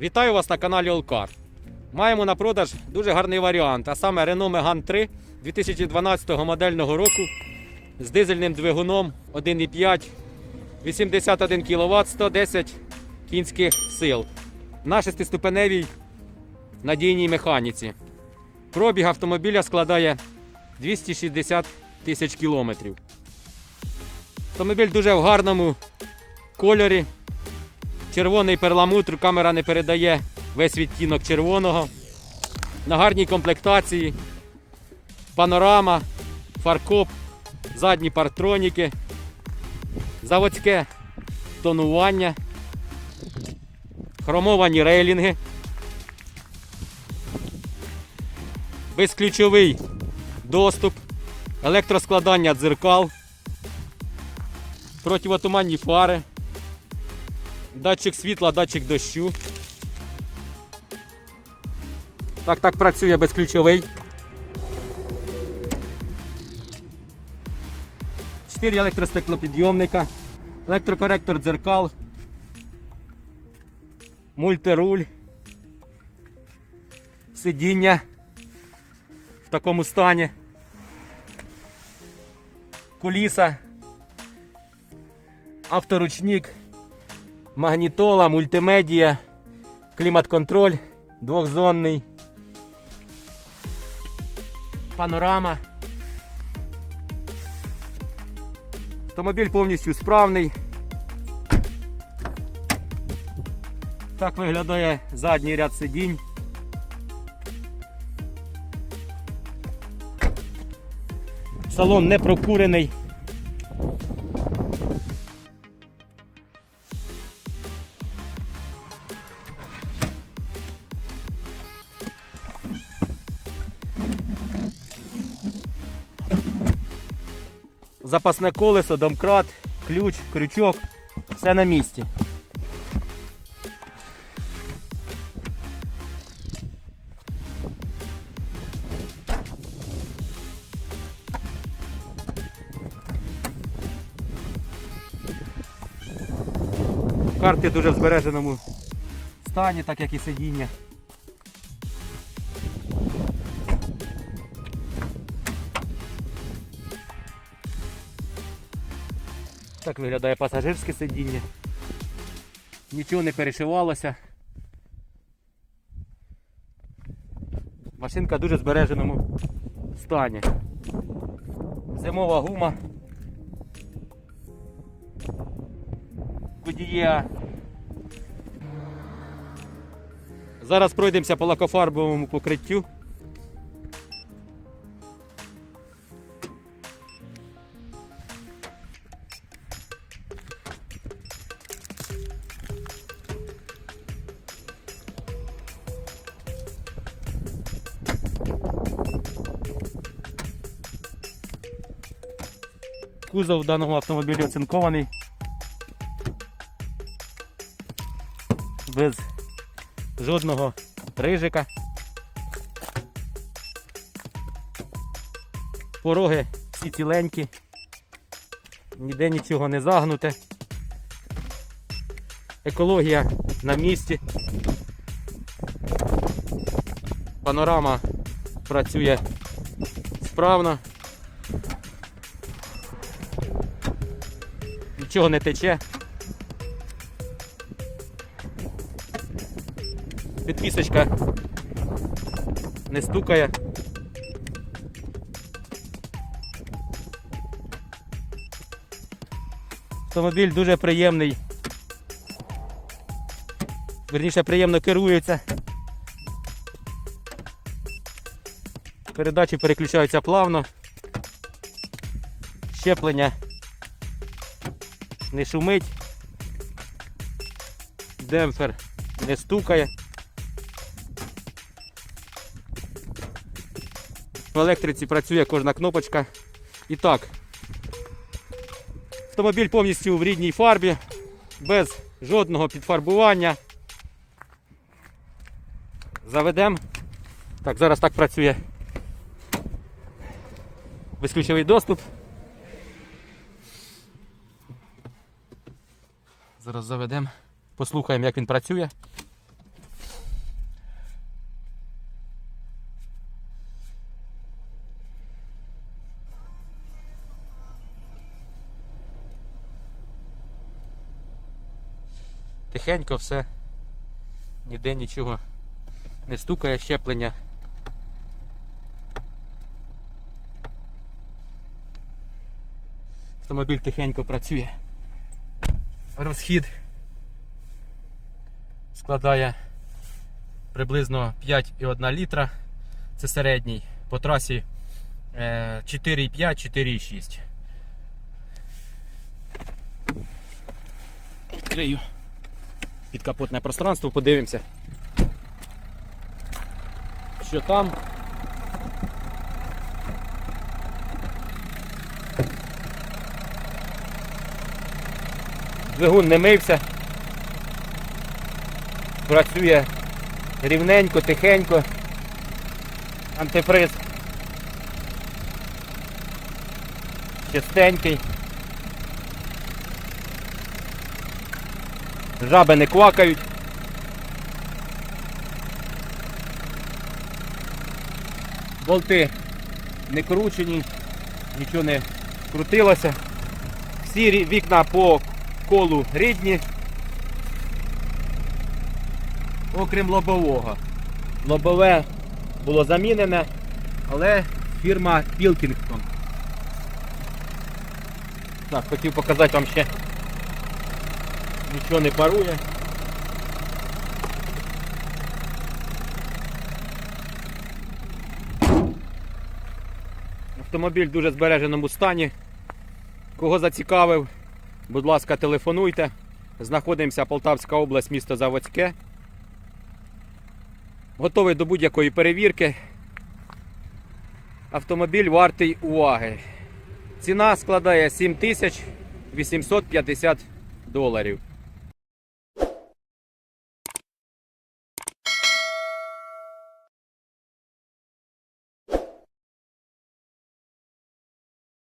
Вітаю вас на каналі Олкар. Маємо на продаж дуже гарний варіант, а саме Renault Megane 3 2012 модельного року з дизельним двигуном 1,5, 81 кВт, 110 кінських сил на шестиступеневій надійній механіці. Пробіг автомобіля складає 260 тисяч кілометрів. Автомобіль дуже в гарному кольорі. Червоний перламутр, камера не передає весь відтінок червоного. На гарній комплектації. Панорама, фаркоп, задні партроніки, заводське тонування, хромовані рейлінги, безключовий доступ, електроскладання дзеркал, противотуманні фари датчик світла, датчик дощу. Так, так працює безключовий. Чотири електростеклопідйомника, електрокоректор дзеркал, мультируль, сидіння в такому стані, куліса, авторучник магнітола, мультимедія, клімат-контроль, двохзонний, панорама. Автомобіль повністю справний. Так виглядає задній ряд сидінь. Салон не прокурений. Запасне колесо, домкрат, ключ, крючок, все на місці. Карти дуже в збереженому стані, так як і сидіння. Так виглядає пасажирське сидіння. Нічого не перешивалося. Машинка в дуже збереженому стані. Зимова гума. Водія. Зараз пройдемося по лакофарбовому покриттю. Кузов даного автомобіля оцинкований. Без жодного рижика. Пороги всі ціленькі. Ніде нічого не загнуте. Екологія на місці. Панорама працює справно. Нічого не тече. Підвісочка не стукає. Автомобіль дуже приємний. Верніше приємно керується. Передачі переключаються плавно. Щеплення не шумить, демпфер не стукає. В електриці працює кожна кнопочка. І так, автомобіль повністю в рідній фарбі, без жодного підфарбування. Заведемо. Так, зараз так працює безключовий доступ. Зараз заведемо, послухаємо, як він працює. Тихенько все, ніде нічого не стукає щеплення. Автомобіль тихенько працює. Розхід складає приблизно 5,1 літра. Це середній. По трасі е, 4,5, 4,6. Відкрию підкапотне пространство, подивимося. Що там? Двигун не мився. Працює рівненько, тихенько. Антифриз. Чистенький. Жаби не квакають. Болти не кручені, нічого не крутилося. Всі вікна по колу рідні. Окрім лобового. Лобове було замінене, але фірма Pilkington. Так, хотів показати вам ще. Нічого не парує. Автомобіль в дуже збереженому стані. Кого зацікавив, будь ласка, телефонуйте. Знаходимося Полтавська область, місто Заводське. Готовий до будь-якої перевірки. Автомобіль вартий уваги. Ціна складає 7850 доларів.